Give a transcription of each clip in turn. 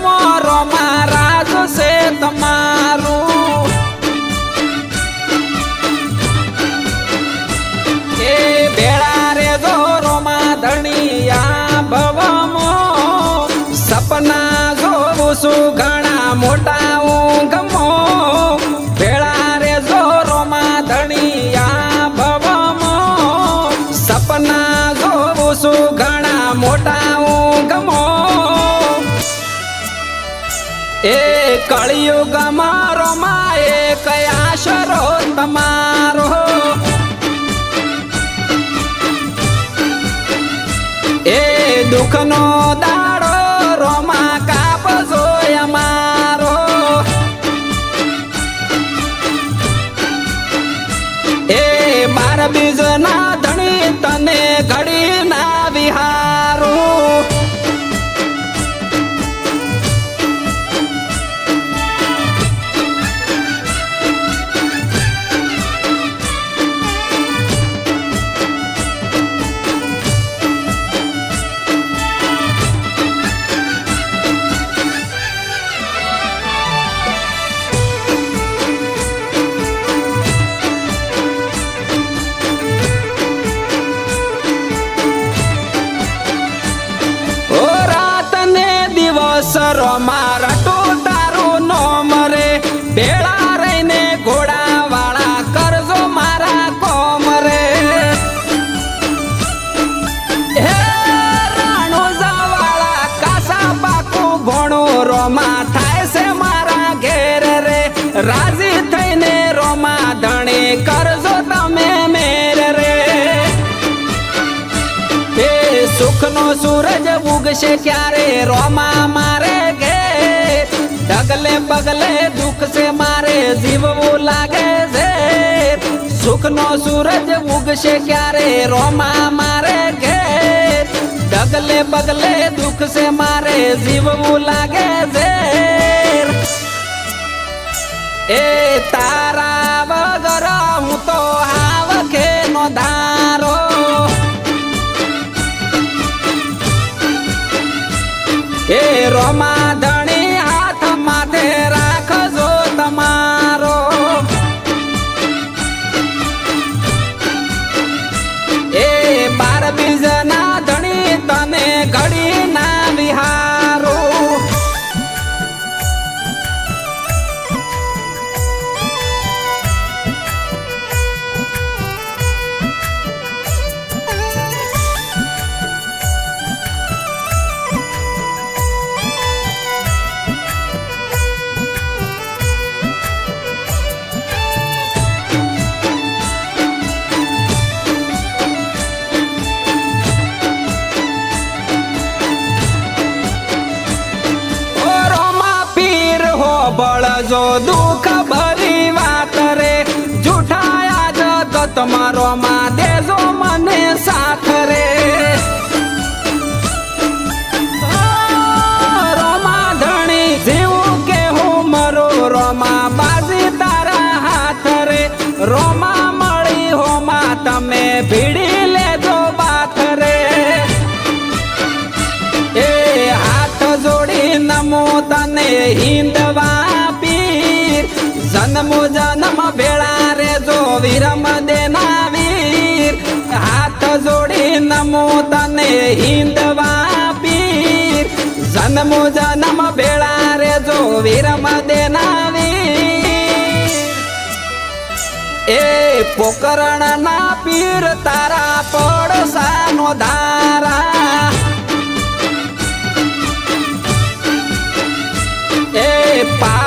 ધરતી મોરો કળિયુગ મારો માએ કયા શરો તમારો? એ દુઃખનો દાડો રોમા કાપજો અમારો એ બાર બીજના રાજી થઈને રોમા ધણી કરજો તમે મેર રે. એ સુખનો સૂરજ ઉગશે ક્યારે રોમા મારે ઘે ડગલે પગલે દુઃખ છે મારે જીવવું લાગે છે. સુખનો સૂરજ ઉગશે ક્યારે રોમા મારે ઘે ડગલે પગલે દુઃખ સે મારે જીવવું લાગે છે. એ બળજો દુઃખ ભરી વાત રે જૂઠાયા તો તમારો માં દેજો મને સાથ રે. રોમા ધણી જીવું કે હું મરો, રોમા બાજી તારા હાથ રે. રોમા મળી હોમાં જન્મ જન્મ ભેળા રે જો વિરમ દેના વીર હાથ જોડી નમો તને હિંદવા પીર જન્મ જન્મ ભેળા રે જો વિરમ દેના વીર એ પોકરણ ના પીર તારા પડસાનો ધારા. એ પાવન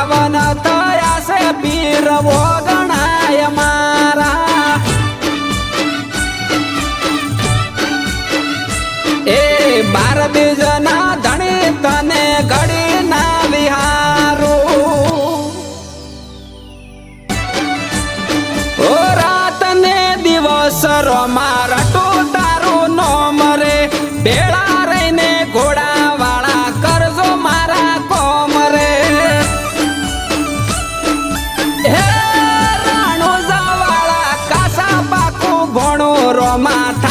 ગુંજના ધણી તને ઘડી ના વિહારો. ઓ રાત ને દિવસ રો મારા તો તારું નો મરે. બેળા રહીને ઘોડા વાળા કરજો મારા કોમરે. હે રાણો જાવાળા, કાસા પાકું ભણો રો માતા